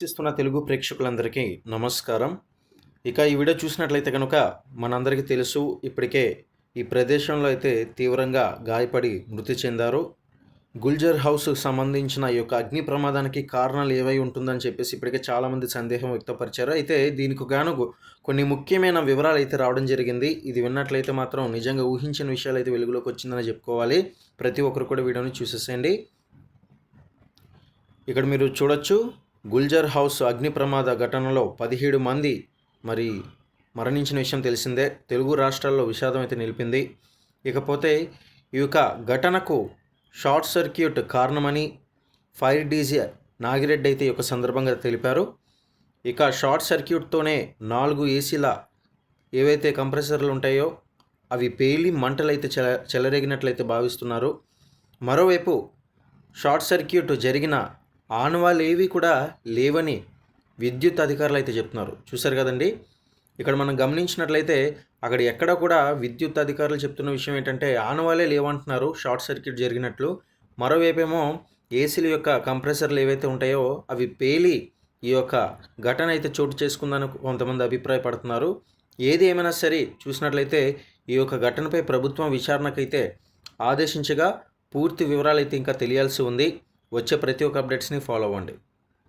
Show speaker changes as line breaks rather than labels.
వీక్షిస్తున్న తెలుగు ప్రేక్షకులందరికీ నమస్కారం. ఇక ఈ వీడియో చూసినట్లయితే కనుక మనందరికీ తెలుసు ఇప్పటికే ఈ ప్రదేశంలో అయితే తీవ్రంగా గాయపడి మృతి చెందారు. గుల్జర్ హౌస్ సంబంధించిన ఈ యొక్క అగ్ని ప్రమాదానికి కారణాలు ఏవై ఉంటుందని చెప్పేసి ఇప్పటికే చాలామంది సందేహం వ్యక్తపరిచారు. అయితే దీనికి గాను కొన్ని ముఖ్యమైన వివరాలు అయితే రావడం జరిగింది. ఇది విన్నట్లయితే మాత్రం నిజంగా ఊహించిన విషయాలు అయితే వెలుగులోకి వచ్చిందని చెప్పుకోవాలి. ప్రతి ఒక్కరు కూడా వీడియోని చూసేసేయండి. ఇక్కడ మీరు చూడొచ్చు. గుల్జర్ హౌస్ అగ్ని ప్రమాద ఘటనలో పదిహేడు మంది మరి మరణించిన విషయం తెలిసిందే. తెలుగు రాష్ట్రాల్లో విషాదం అయితే నిలిపింది. ఇకపోతే ఈ యొక్క ఘటనకు షార్ట్ సర్క్యూట్ కారణమని ఫైర్ డీజీ నాగిరెడ్డి అయితే ఈ యొక్క సందర్భంగా తెలిపారు. ఇక షార్ట్ సర్క్యూట్తోనే నాలుగు ఏసీల ఏవైతే కంప్రెసర్లు ఉంటాయో అవి పేలి మంటలైతే చెల చెలరేగినట్లయితే భావిస్తున్నారు. మరోవైపు షార్ట్ సర్క్యూట్ జరిగిన ఆనవాళ్ళు ఏవి కూడా లేవని విద్యుత్ అధికారులు అయితే చెప్తున్నారు. చూశారు కదండి? ఇక్కడ మనం గమనించినట్లయితే అక్కడ ఎక్కడ కూడా విద్యుత్ అధికారులు చెప్తున్న విషయం ఏంటంటే ఆనవాళ్ళే లేవంటున్నారు షార్ట్ సర్క్యూట్ జరిగినట్లు. మరోవైపేమో ఏసీల యొక్క కంప్రెసర్లు ఏవైతే ఉంటాయో అవి పేలి ఈ యొక్క ఘటన అయితే చోటు చేసుకుందని కొంతమంది అభిప్రాయపడుతున్నారు. ఏది ఏమైనా సరే చూసినట్లయితే ఈ యొక్క ఘటనపై ప్రభుత్వం విచారణకైతే ఆదేశించగా పూర్తి వివరాలు అయితే ఇంకా తెలియాల్సి ఉంది. వచ్చే ప్రతి ఒక్క అప్డేట్స్ని ఫాలో అవ్వండి.